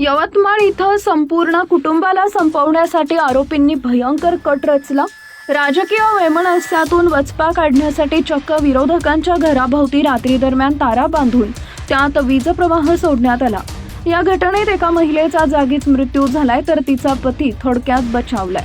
यवतमाळ इथं संपूर्ण कुटुंबाला संपवण्यासाठी आरोपींनी भयंकर कट रचला. राजकीय वैमनस्यातून वचपा काढण्यासाठी चक्क विरोधकांच्या घराभोवती रात्री दरम्यान तारा बांधून त्यात वीज प्रवाह सोडण्यात आला. या घटनेत एका महिलेचा जागीच मृत्यू झालाय तर तिचा पती थोडक्यात बचावलाय.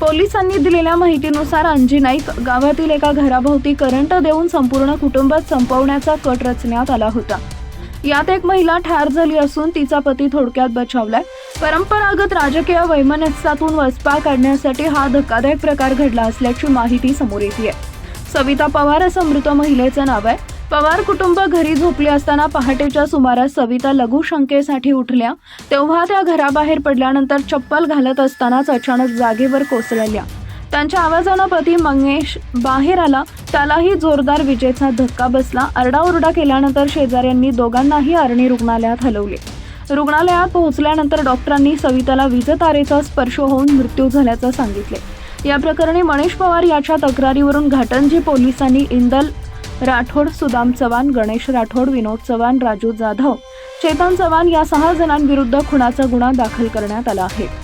पोलिसांनी दिलेल्या माहितीनुसार अंजी नाईक गावातील एका घराभोवती करंट देऊन संपूर्ण कुटुंबात संपवण्याचा कट रचण्यात आला होता. यात एक महिला ठार झाली असून तिचा पती थोडक्यात बचावलाय. परंपरागत राजकीय वैमनस्यातून वचपा काढण्यासाठी हा धक्कादायक प्रकार घडला असल्याची माहिती समोर येते सविता पवार असं मृत महिलेचं नाव आहे. पवार कुटुंब घरी झोपले असताना पहाटेच्या सुमारास सविता लघुशंकेसाठी उठल्या. तेव्हा त्या घराबाहेर पडल्यानंतर चप्पल घालत असतानाच अचानक जागेवर कोसळल्या. त्यांच्या आवाजानं पती मंगेश बाहेर आला. त्यालाही जोरदार विजेचा धक्का बसला. आरडाओरडा केल्यानंतर शेजाऱ्यांनी दोघांनाही अरणी रुग्णालयात हलवले. रुग्णालयात पोहोचल्यानंतर डॉक्टरांनी सविताला वीजतारेचा स्पर्श होऊन मृत्यू झाल्याचं सांगितले. या प्रकरणी मणेश पवार याच्या तक्रारीवरून घाटंजी पोलिसांनी इंदल राठोड सुदाम चव्हाण गणेश राठोड विनोद चव्हाण राजू जाधव चेतन चव्हाण या सहा जणांविरुद्ध खुनाचा गुन्हा दाखल करण्यात आला आहे.